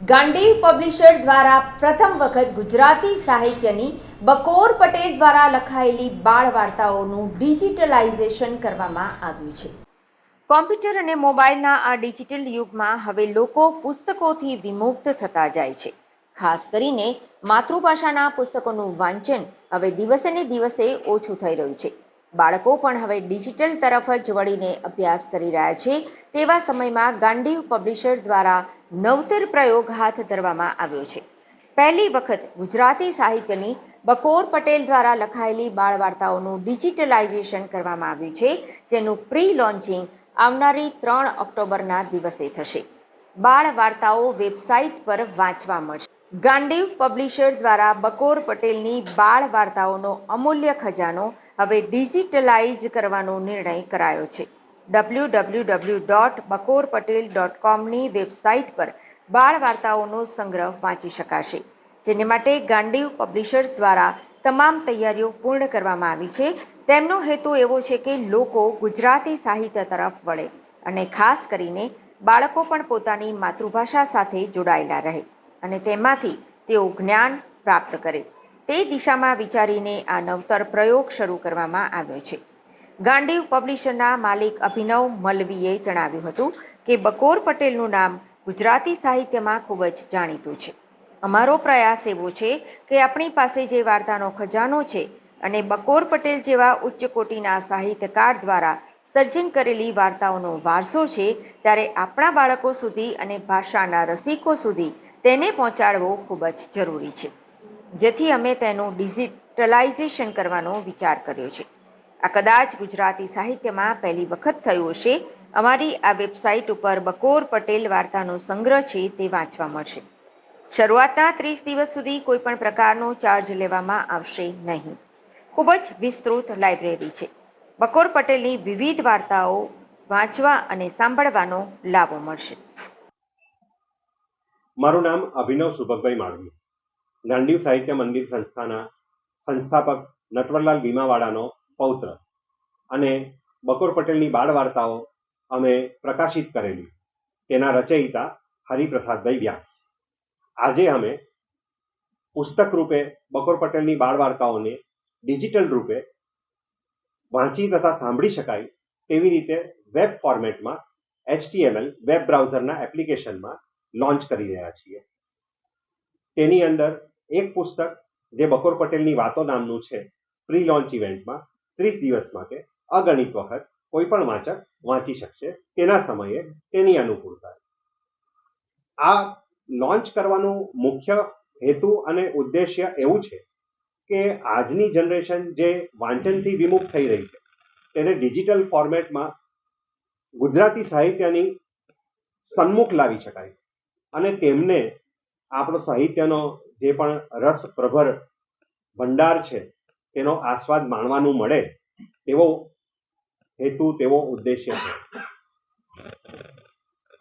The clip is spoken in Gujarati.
ગાંડીવ પબ્લિશર દ્વારા પ્રથમ વખત ગુજરાતી સાહિત્યની બકોર પટેલ દ્વારા લખાયેલી બાળ વાર્તાઓનું ડિજિટલાઇઝેશન કરવામાં આવ્યું છે. કોમ્પ્યુટર અને મોબાઈલના આ ડિજિટલ યુગમાં હવે લોકો પુસ્તકોથી વિમુક્ત થતા જાય છે. ખાસ કરીને માતૃભાષાના પુસ્તકોનું વાંચન હવે દિવસે ને દિવસે ઓછું થઈ રહ્યું છે. બાળકો પણ હવે ડિજિટલ તરફ જ વળીને અભ્યાસ કરી રહ્યા છે. તેવા સમયમાં ગાંડીવ પબ્લિશર દ્વારા નવતર પ્રયોગ હાથ ધરવામાં આવ્યો છે. પહેલી વખત ગુજરાતી સાહિત્યની બકોર પટેલ દ્વારા લખાયેલી બાળ વાર્તાઓનું ડિજિટલાઇઝેશન કરવામાં આવ્યું છે, જેનું પ્રી લોન્ચિંગ આવનારી ત્રણ ઓક્ટોબરના દિવસે થશે. બાળ વાર્તાઓ વેબસાઇટ પર વાંચવા મળશે. ગાંડીવ પબ્લિશર દ્વારા બકોર પટેલની બાળ વાર્તાઓનો અમૂલ્ય ખજાનો હવે ડિજિટલાઇઝ કરવાનો નિર્ણય કરાયો છે. W W W dot Bakor Patel dot કોમની website પર બાળ વાર્તાઓનો સંગ્રહ વાંચી શકાશે, જેને માટે ગાંડીવ પબ્લિશર્સ દ્વારા તમામ તૈયારીઓ પૂર્ણ કરવામાં આવી છે. તેમનો હેતુ એવો છે કે લોકો ગુજરાતી સાહિત્ય તરફ વળે અને ખાસ કરીને બાળકો પણ પોતાની માતૃભાષા સાથે જોડાયેલા રહે અને તેમાંથી તેઓ જ્ઞાન પ્રાપ્ત કરે. તે દિશામાં વિચારીને આ નવતર પ્રયોગ શરૂ કરવામાં આવ્યો છે. ગાંડીવ પબ્લિશરના માલિક અભિનવ મલવીએ જણાવ્યું હતું કે બકોર પટેલનું નામ ગુજરાતી સાહિત્યમાં ખૂબ જ જાણીતું છે. અમારો પ્રયાસ એવો છે કે આપણી પાસે જે વાર્તાનો ખજાનો છે અને બકોર પટેલ જેવા ઉચ્ચ કોટીના સાહિત્યકાર દ્વારા સર્જન કરેલી વાર્તાઓનો વારસો છે, ત્યારે આપણા બાળકો સુધી અને ભાષાના રસિકો સુધી તેને પહોંચાડવો ખૂબ જ જરૂરી છે. જેથી અમે તેનું ડિજિટલાઇઝેશન કરવાનો વિચાર કર્યો છે. આ કદાચ ગુજરાતી સાહિત્યમાં પહેલી વખત થયું હશે. અમારી આ વેબસાઇટ ઉપર બકોર પટેલ વાર્તાનો સંગ્રહ છે તે વાંચવા મળશે. શરૂઆતના ત્રીસ દિવસ સુધી કોઈ પણ પ્રકારનો ચાર્જ લેવામાં આવશે નહીં. ખૂબ જ વિસ્તૃત લાઇબ્રેરી છે. બકોર પટેલની વિવિધ વાર્તાઓ વાંચવા અને સાંભળવાનો લાભો મળશે. મારું નામ અભિનવ સુભગભાઈ માળવી. ગાંડીવ સાહિત્ય મંદિર સંસ્થાના સંસ્થાપક નટવરલાલ ભીમાવાળાનો પૌત્ર અને બકોર પટેલની બાળ વાર્તાઓ અમે પ્રકાશિત કરેલી. તેના રચયિતા હરિપ્રસાદભાઈ વ્યાસ. આજે અમે પુસ્તક રૂપે બકોર પટેલની બાળ વાર્તાઓને ડિજિટલ રૂપે વાંચી તથા સાંભળી શકાય તેવી રીતે વેબ ફોર્મેટમાં એચટીએમએલ વેબ બ્રાઉઝરના એપ્લિકેશનમાં લોન્ચ કરી રહ્યા છીએ. તેની અંદર એક પુસ્તક જે બકોર પટેલની વાતો નામનું છે પ્રી લોન્ચ ઇવેન્ટમાં ત્રીસ દિવસ માટે અગણિત વખત કોઈ પણ વાચક વાંચી શકશે. તેના સમયે તેની અનુકૂળતા. આ લોન્ચ કરવાનું મુખ્ય હેતુ અને ઉદ્દેશ્ય એવું છે કે આજની જનરેશન જે વાંચનથી વિમુખ થઈ રહી છે, તેને ડિજિટલ ફોર્મેટમાં ગુજરાતી સાહિત્યની સન્મુખ લાવી શકાય. અને તેમને આપણો સાહિત્યનો જે પણ રસપ્રભર ભંડાર છે તેનો આસ્વાદ માણવાનું મળે તેવો હેતુ તેવો ઉદ્દેશ્ય છે.